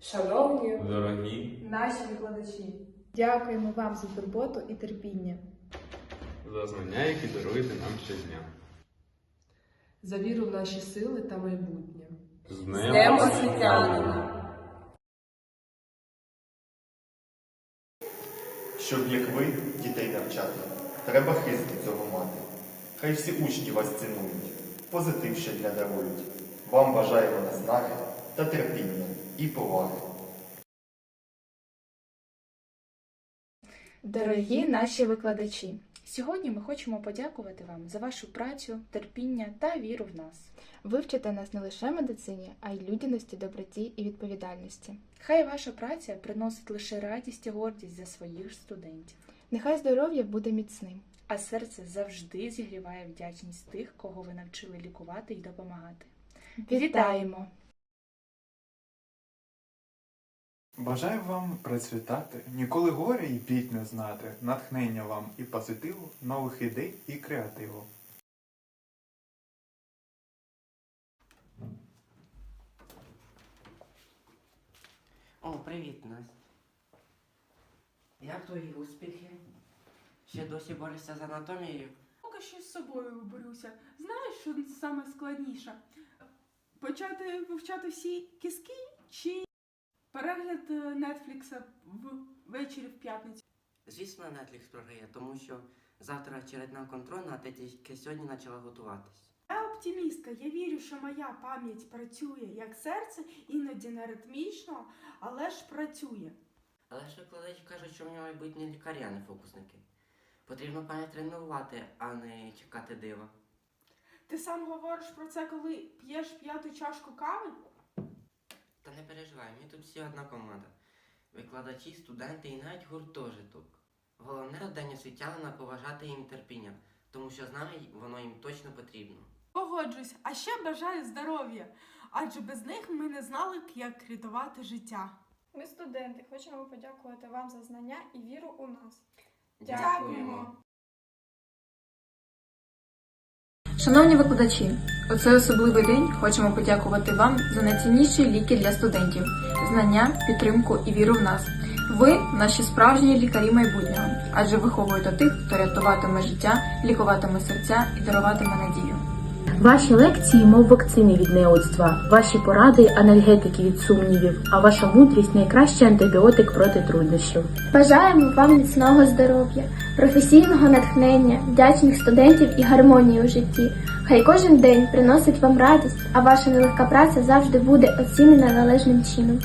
Шановні Дорогі, наші викладачі, Дякуємо вам за турботу і терпіння. за знання, які даруєте нам щодня. за віру в наші сили та майбутнє. З Днем освітянина! Щоб як ви дітей навчати, треба хист до цього мати. Хай всі учні вас цінують, позитив щодня дарують. Вам бажаємо наснаги та терпіння і поваги. Дорогі наші викладачі, сьогодні ми хочемо подякувати вам за вашу працю, терпіння та віру в нас. Ви вчите нас не лише медицині, а й людяності, доброті і відповідальності. Хай ваша праця приносить лише радість і гордість за своїх студентів, Нехай здоров'я буде міцним. а серце завжди зігріває вдячність тих, кого ви навчили лікувати і допомагати. Вітаємо! Бажаю вам процвітати, ніколи горя і бід не знати, натхнення вам і позитиву, нових ідей і креативу. О, привіт, Настя. Як твої успіхи? Ще досі борешся з анатомією? Поки що з собою борюся. Знаєш, що саме складніше? Почати вивчати всі кіски чи перегляд Нетфлікса ввечері в п'ятницю? Звісно, Netflix програє, тому що завтра очередна контрольна, а ти тільки сьогодні почала готуватись. Я оптимістка, я вірю, що моя пам'ять працює як серце, іноді не ритмічно, але ж працює. Але ж викладачі кажуть, що в нього майбутні лікарі, а не фокусники. Потрібно пам'ять тренувати, а не чекати дива. Ти сам говориш про це, коли п'єш п'яту чашку кави? Та не переживай, ми тут всі одна команда. Викладачі, студенти і навіть гуртожиток. Головне родення освітянина поважати їм терпіння, тому що з нами воно їм точно потрібно. Погоджусь, а ще бажаю здоров'я, адже без них ми не знали б, як рятувати життя. Ми студенти, хочемо подякувати вам за знання і віру у нас. Дякуємо. Шановні викладачі, у цей особливий день хочемо подякувати вам за найцінніші ліки для студентів, знання, підтримку і віру в нас. Ви наші справжні лікарі майбутнього, адже виховуєте тих, хто рятуватиме життя, лікуватиме серця і даруватиме надію. Ваші лекції, мов вакцини від неудства, ваші поради анальгетики від сумнівів, а ваша мудрість найкращий антибіотик проти труднощів. Бажаємо вам міцного здоров'я, професійного натхнення, вдячних студентів і гармонії у житті. Хай кожен день приносить вам радість, а ваша нелегка праця завжди буде оцінена належним чином.